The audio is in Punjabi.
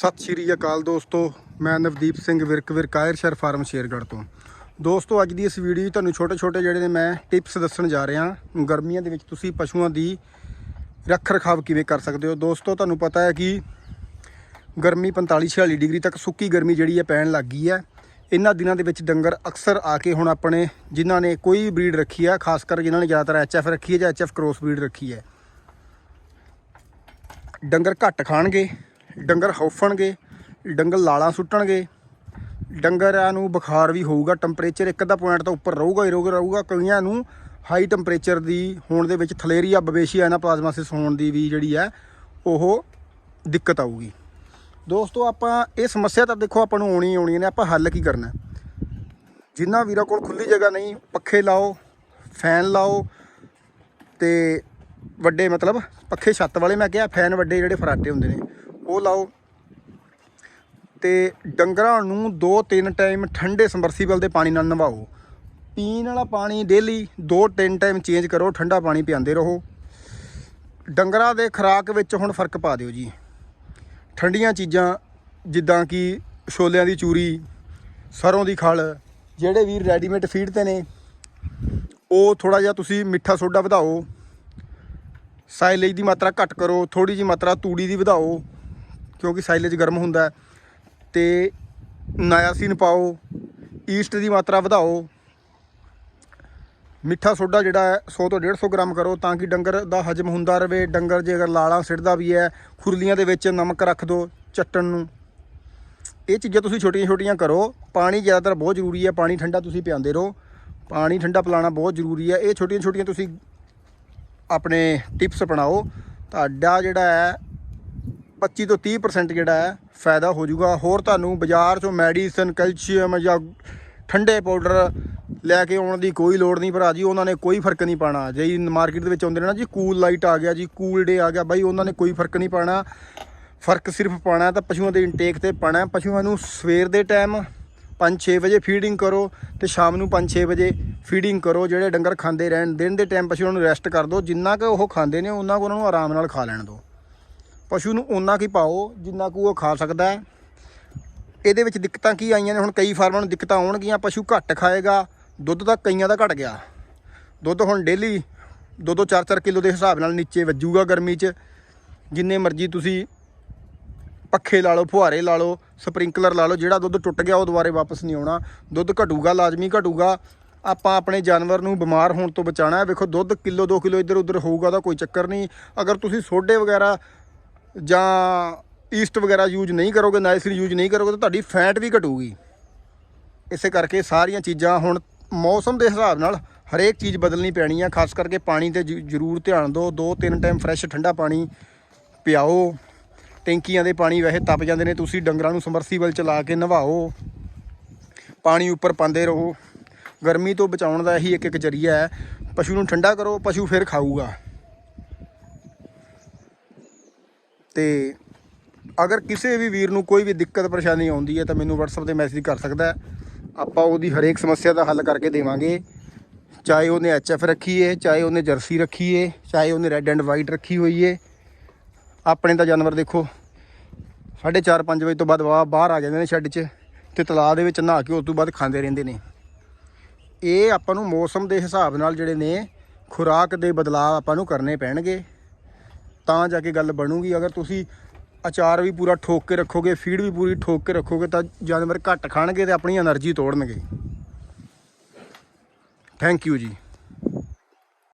ਸਤਿ ਸ਼੍ਰੀ ਅਕਾਲ ਦੋਸਤੋ, ਮੈਂ ਨਵਦੀਪ ਸਿੰਘ ਵਿਰਕ ਵਿਰਕਾਇਰ ਸ਼ਰ ਫਾਰਮ ਸ਼ੇਰਗੜ੍ਹ ਤੋਂ। ਦੋਸਤੋ, ਅੱਜ ਦੀ ਇਸ ਵੀਡੀਓ 'ਚ ਤੁਹਾਨੂੰ ਛੋਟੇ ਛੋਟੇ ਜਿਹੜੇ ਨੇ ਮੈਂ ਟਿਪਸ ਦੱਸਣ ਜਾ ਰਿਹਾ। ਗਰਮੀਆਂ ਦੇ ਵਿੱਚ ਤੁਸੀਂ ਪਸ਼ੂਆਂ ਦੀ ਰੱਖ ਰਖਾਵ ਕਿਵੇਂ ਕਰ ਸਕਦੇ ਹੋ? ਦੋਸਤੋ, ਤੁਹਾਨੂੰ ਪਤਾ ਹੈ ਕਿ ਗਰਮੀ 45 46 ਡਿਗਰੀ ਤੱਕ ਸੁੱਕੀ ਗਰਮੀ ਜਿਹੜੀ ਹੈ ਪੈਣ ਲੱਗ ਗਈ ਹੈ। ਇਹਨਾਂ ਦਿਨਾਂ ਦੇ ਵਿੱਚ ਡੰਗਰ ਅਕਸਰ ਆ ਕੇ ਹੁਣ ਆਪਣੇ ਜਿਨ੍ਹਾਂ ਨੇ ਕੋਈ ਵੀ ਬਰੀਡ ਰੱਖੀ ਹੈ, ਖਾਸ ਕਰ ਜਿਨ੍ਹਾਂ ਨੇ ਜ਼ਿਆਦਾਤਰ ਐਚਐਫ ਰੱਖੀ ਹੈ ਜਾਂ ਐਚਐਫ ਕ੍ਰੋਸ ਬਰੀਡ ਰੱਖੀ ਹੈ। ਡੰਗਰ ਘੱਟ ਖਾਣਗੇ। ਡੰਗਰ ਹੌਫਣਗੇ ਡੰਗਰ ਲਾਲਾਂ ਸੁੱਟਣਗੇ। ਡੰਗਰਾਂ ਨੂੰ ਬੁਖਾਰ ਵੀ ਹੋਊਗਾ ਟੈਂਪਰੇਚਰ ਇੱਕ ਅੱਧਾ ਪੁਆਇੰਟ ਤਾਂ ਉੱਪਰ ਰਹੂਗਾ ਹੀ ਰਹੂਗਾ ਰਹੂਗਾ ਕਈਆਂ ਨੂੰ ਹਾਈ ਟੈਂਪਰੇਚਰ ਦੀ ਹੋਣ ਦੇ ਵਿੱਚ ਥਲੇਰੀਆ, ਬਵੇਸ਼ੀਆ ਐਨਾਪਲਾਜ਼ਮਾਸਿਸ ਹੋਣ ਦੀ ਵੀ ਜਿਹੜੀ ਹੈ, ਉਹ ਦਿੱਕਤ ਆਊਗੀ। ਦੋਸਤੋ, ਆਪਾਂ ਇਹ ਸਮੱਸਿਆ ਤਾਂ ਦੇਖੋ ਆਪਾਂ ਨੂੰ ਆਉਣੀ ਆਉਣੀ ਨੇ ਆਪਾਂ ਹੱਲ ਕੀ ਕਰਨਾ ਜਿੰਨਾ ਵੀਰਾਂ ਕੋਲ ਖੁੱਲੀ ਜਗ੍ਹਾ ਨਹੀਂ, ਪੱਖੇ ਲਾਓ ਫੈਨ ਲਾਓ, ਤੇ ਵੱਡੇ ਮਤਲਬ ਪੱਖੇ ਛੱਤ ਵਾਲੇ, ਮੈਂ ਕਿਹਾ ਫੈਨ ਵੱਡੇ ਜਿਹੜੇ ਫਰਾਟੇ ਹੁੰਦੇ ਨੇ ਉਹ ਲਾਓ। ਤੇ ਡੰਗਰਾਂ ਨੂੰ 2-3 ਟਾਈਮ ਠੰਡੇ ਸਮਰਸੀਬਲ ਦੇ ਪਾਣੀ ਨਾਲ ਨਵਾਓ। ਪੀਣ ਵਾਲਾ ਪਾਣੀ ਡੇਲੀ 2-3 ਟਾਈਮ ਚੇਂਜ ਕਰੋ, ਠੰਡਾ ਪਾਣੀ ਪਿਆਉਂਦੇ ਰਹੋ। ਡੰਗਰਾਂ ਦੇ ਖੁਰਾਕ ਵਿੱਚ ਹੁਣ ਫ਼ਰਕ ਪਾ ਦਿਓ ਜੀ। ਠੰਡੀਆਂ ਚੀਜ਼ਾਂ ਜਿੱਦਾਂ ਕਿ ਛੋਲਿਆਂ ਦੀ ਚੂਰੀ, ਸਰੋਂ ਦੀ ਖਲ, ਜਿਹੜੇ ਵੀ ਰੈਡੀਮੇਡ ਫੀਡ ਤੇ ਨੇ, ਉਹ ਥੋੜਾ ਜਿਹਾ ਤੁਸੀਂ ਮਿੱਠਾ ਸੋਡਾ ਵਧਾਓ। ਸਾਈਲੇਜ ਦੀ ਮਾਤਰਾ ਘੱਟ ਕਰੋ ਥੋੜੀ ਜੀ ਮਾਤਰਾ ਤੂੜੀ ਦੀ ਵਧਾਓ। ਕਿਉਂਕਿ ਸਾਈਲੇਜ ਗਰਮ ਹੁੰਦਾ ਹੈ। ਤੇ ਨਾਇਆਸੀਨ ਪਾਓ ਈਸਟ ਦੀ ਮਾਤਰਾ ਵਧਾਓ। ਮਿੱਠਾ ਸੋਡਾ ਜਿਹੜਾ ਹੈ 100 ਤੋਂ 150 ਗ੍ਰਾਮ ਕਰੋ ਤਾਂ ਕਿ ਡੰਗਰ ਦਾ ਹਜਮ ਹੁੰਦਾ ਰਵੇ ਡੰਗਰ ਜੇ ਅਗਰ ਲਾਲਾਂ ਸਿੱਟਦਾ ਵੀ ਹੈ, ਖੁਰਲੀਆਂ ਦੇ ਵਿੱਚ ਨਮਕ ਰੱਖ ਦਿਓ ਚੱਟਣ ਨੂੰ। ਇਹ ਚੀਜ਼ਾਂ ਤੁਸੀਂ ਛੋਟੀਆਂ ਛੋਟੀਆਂ ਕਰੋ। ਪਾਣੀ ਜ਼ਿਆਦਾਤਰ ਬਹੁਤ ਜ਼ਰੂਰੀ ਹੈ, ਪਾਣੀ ਠੰਡਾ ਤੁਸੀਂ ਪਿਆਉਂਦੇ ਰਹੋ। ਪਾਣੀ ਠੰਡਾ ਪਿਲਾਉਣਾ ਬਹੁਤ ਜ਼ਰੂਰੀ ਹੈ। ਇਹ ਛੋਟੀਆਂ ਛੋਟੀਆਂ ਤੁਸੀਂ ਆਪਣੇ ਟਿਪਸ ਅਪਣਾਓ। ਤੁਹਾਡਾ ਜਿਹੜਾ ਹੈ 25 ਤੋਂ 30% ਜਿਹੜਾ ਹੈ, ਫਾਇਦਾ ਹੋ ਜਾਊਗਾ। ਹੋਰ ਤੁਹਾਨੂੰ ਬਾਜ਼ਾਰ ਚੋਂ ਮੈਡੀਸਨ, ਕੈਲਸ਼ੀਅਮ ਜਾਂ ਠੰਡੇ ਪਾਊਡਰ ਲੈ ਕੇ ਆਉਣ ਦੀ ਕੋਈ ਲੋੜ ਨਹੀਂ ਭਰਾ ਜੀ, ਉਹਨਾਂ ਨੇ ਕੋਈ ਫ਼ਰਕ ਨਹੀਂ ਪਾਣਾ। ਜੇ ਮਾਰਕੀਟ ਦੇ ਵਿੱਚ ਆਉਂਦੇ ਨੇ ਨਾ ਜੀ ਕੂਲ ਲਾਈਟ ਆ ਗਿਆ ਜੀ ਕੂਲ ਡੇ ਆ ਗਿਆ, ਬਾਈ ਉਹਨਾਂ ਨੇ ਕੋਈ ਫ਼ਰਕ ਨਹੀਂ ਪਾਣਾ। ਫ਼ਰਕ ਸਿਰਫ ਪਾਣਾ ਤਾਂ ਪਸ਼ੂਆਂ ਦੇ ਇਨਟੇਕ ਤੇ ਪਾਣਾ ਪਸ਼ੂਆਂ ਨੂੰ ਸਵੇਰ ਦੇ ਟਾਈਮ 5-6 ਵਜੇ ਫੀਡਿੰਗ ਕਰੋ ਤੇ ਸ਼ਾਮ ਨੂੰ 5-6 ਵਜੇ ਫੀਡਿੰਗ ਕਰੋ। ਜਿਹੜੇ ਡੰਗਰ ਖਾਂਦੇ ਰਹਿਣ, ਦਿਨ ਦੇ ਟਾਈਮ ਪਸ਼ੂਆਂ ਨੂੰ ਰੈਸਟ ਕਰ ਦਿਓ। ਜਿੰਨਾ ਕੁ ਉਹ ਖਾਂਦੇ ਨੇ ਉਹਨਾਂ ਕੁ ਉਹਨਾਂ ਨੂੰ ਆਰਾਮ ਨਾਲ ਖਾ ਲੈਣ ਦਿਓ। ਪਸ਼ੂ ਨੂੰ ਓਨਾ ਕੀ ਪਾਓ ਜਿੰਨਾ ਕੁ ਉਹ ਖਾ ਸਕਦਾ ਹੈ। ਇਹਦੇ ਵਿੱਚ ਦਿੱਕਤਾਂ ਕੀ ਆਈਆਂ ਨੇ? ਹੁਣ ਕਈ ਫਾਰਮਾਂ ਨੂੰ ਦਿੱਕਤਾਂ ਆਉਣਗੀਆਂ। ਪਸ਼ੂ ਘੱਟ ਖਾਏਗਾ, ਦੁੱਧ ਤਾਂ ਕਈਆਂ ਦਾ ਘਟ ਗਿਆ। ਦੁੱਧ ਹੁਣ ਡੇਲੀ 2-2 4-4 ਕਿਲੋ ਦੇ ਹਿਸਾਬ ਨਾਲ ਨੀਚੇ ਵੱਜੂਗਾ ਗਰਮੀ 'ਚ। ਜਿੰਨੇ ਮਰਜ਼ੀ ਤੁਸੀਂ ਪੱਖੇ ਲਾ ਲਓ, ਫੁਹਾਰੇ ਲਾ ਲਓ, ਸਪਰਿੰਕਲਰ ਲਾ ਲਓ, ਜਿਹੜਾ ਦੁੱਧ ਟੁੱਟ ਗਿਆ ਉਹ ਦੁਬਾਰੇ ਵਾਪਸ ਨਹੀਂ ਆਉਣਾ। ਦੁੱਧ ਘਟੂਗਾ, ਲਾਜ਼ਮੀ ਘਟੂਗਾ। ਆਪਾਂ ਆਪਣੇ ਜਾਨਵਰ ਨੂੰ ਬਿਮਾਰ ਹੋਣ ਤੋਂ ਬਚਾਉਣਾ ਹੈ। ਵੇਖੋ, ਦੁੱਧ ਕਿਲੋ 2 ਕਿਲੋ ਇੱਧਰ ਉੱਧਰ ਹੋਊਗਾ ਤਾਂ ਕੋਈ ਚੱਕਰ ਨਹੀਂ। ਅਗਰ ਤੁਸੀਂ ਸੋਡੇ ਵਗੈਰਾ ਜਾਂ ਈਸਟ ਵਗੈਰਾ ਯੂਜ਼ ਨਹੀਂ ਕਰੋਗੇ ਨਾਈਸਿਨ ਯੂਜ਼ ਨਹੀਂ ਕਰੋਗੇ, ਤਾਂ ਤੁਹਾਡੀ ਫੈਟ ਵੀ ਘਟੂਗੀ। ਇਸੇ ਕਰਕੇ ਸਾਰੀਆਂ ਚੀਜ਼ਾਂ ਹੁਣ ਮੌਸਮ ਦੇ ਹਿਸਾਬ ਨਾਲ ਹਰੇਕ ਚੀਜ਼ ਬਦਲਣੀ ਪੈਣੀ ਆ, ਖਾਸ ਕਰਕੇ ਪਾਣੀ ਤੇ ਜ- ਜ਼ਰੂਰ ਧਿਆਨ ਦਿਓ। ਦੋ ਤਿੰਨ ਟਾਈਮ ਫਰੈਸ਼ ਠੰਡਾ ਪਾਣੀ ਪਿਆਓ। ਟੈਂਕੀਆਂ ਦੇ ਪਾਣੀ ਵੈਸੇ ਤਪ ਜਾਂਦੇ ਨੇ, ਤੁਸੀਂ ਡੰਗਰਾਂ ਨੂੰ ਸਮਰਸੀਬਲ ਚਲਾ ਕੇ ਨਵਾਓ। ਪਾਣੀ ਉੱਪਰ ਪਾਉਂਦੇ ਰਹੋ। ਗਰਮੀ ਤੋਂ ਬਚਾਉਣ ਦਾ ਇਹੀ ਇੱਕ ਇੱਕ ਜਰੀਆ ਹੈ। ਪਸ਼ੂ ਨੂੰ ਠੰਡਾ ਕਰੋ, ਪਸ਼ੂ ਫਿਰ ਖਾਊਗਾ। ਤੇ ਅਗਰ ਕਿਸੇ ਵੀ ਵੀਰ ਨੂੰ ਕੋਈ ਵੀ ਦਿੱਕਤ ਪਰੇਸ਼ਾਨੀ ਆਉਂਦੀ ਹੈ ਤਾਂ ਮੈਨੂੰ WhatsApp ਤੇ ਮੈਸੇਜ ਕਰ ਸਕਦਾ ਆਪਾਂ ਉਹਦੀ ਹਰੇਕ ਸਮੱਸਿਆ ਦਾ ਹੱਲ ਕਰਕੇ ਦੇਵਾਂਗੇ। ਚਾਹੇ ਉਹਨੇ ਐਚਐਫ ਰੱਖੀ ਏ ਚਾਹੇ ਉਹਨੇ ਜਰਸੀ ਰੱਖੀ ਏ ਚਾਹੇ ਉਹਨੇ ਰੈੱਡ ਐਂਡ ਵਾਈਟ ਰੱਖੀ ਹੋਈ ਏ। ਆਪਣੇ ਤਾਂ ਜਾਨਵਰ ਦੇਖੋ 4:30 5 ਵਜੇ ਤੋਂ ਬਾਅਦ ਵਾ- ਬਾਹਰ ਆ ਜਾਂਦੇ ਨੇ ਸ਼ੈੱਡ 'ਚ ਤੇ ਤਲਾਅ ਦੇ ਵਿੱਚ ਨਹਾ ਕੇ ਉਸ ਤੋਂ ਬਾਅਦ ਖਾਂਦੇ ਰਹਿੰਦੇ ਨੇ। ਇਹ ਆਪਾਂ ਨੂੰ ਮੌਸਮ ਦੇ ਹਿਸਾਬ ਨਾਲ ਜਿਹੜੇ ਨੇ ਖੁਰਾਕ ਦੇ ਬਦਲਾਅ ਆਪਾਂ ਨੂੰ ਕਰਨੇ ਪੈਣਗੇ। ਤਾਂ ਜਾ ਕੇ ਗੱਲ ਬਣੂਗੀ। ਅਗਰ ਤੁਸੀਂ ਅਚਾਰ ਵੀ ਪੂਰਾ ਠੋਕ ਕੇ ਰੱਖੋਗੇ, ਫੀਡ ਵੀ ਪੂਰੀ ਠੋਕ ਕੇ ਰੱਖੋਗੇ, ਤਾਂ ਜਾਨਵਰ ਘੱਟ ਖਾਣਗੇ ਤੇ ਆਪਣੀ એનર્ਜੀ ਤੋੜਨਗੇ। ਥੈਂਕ ਯੂ ਜੀ।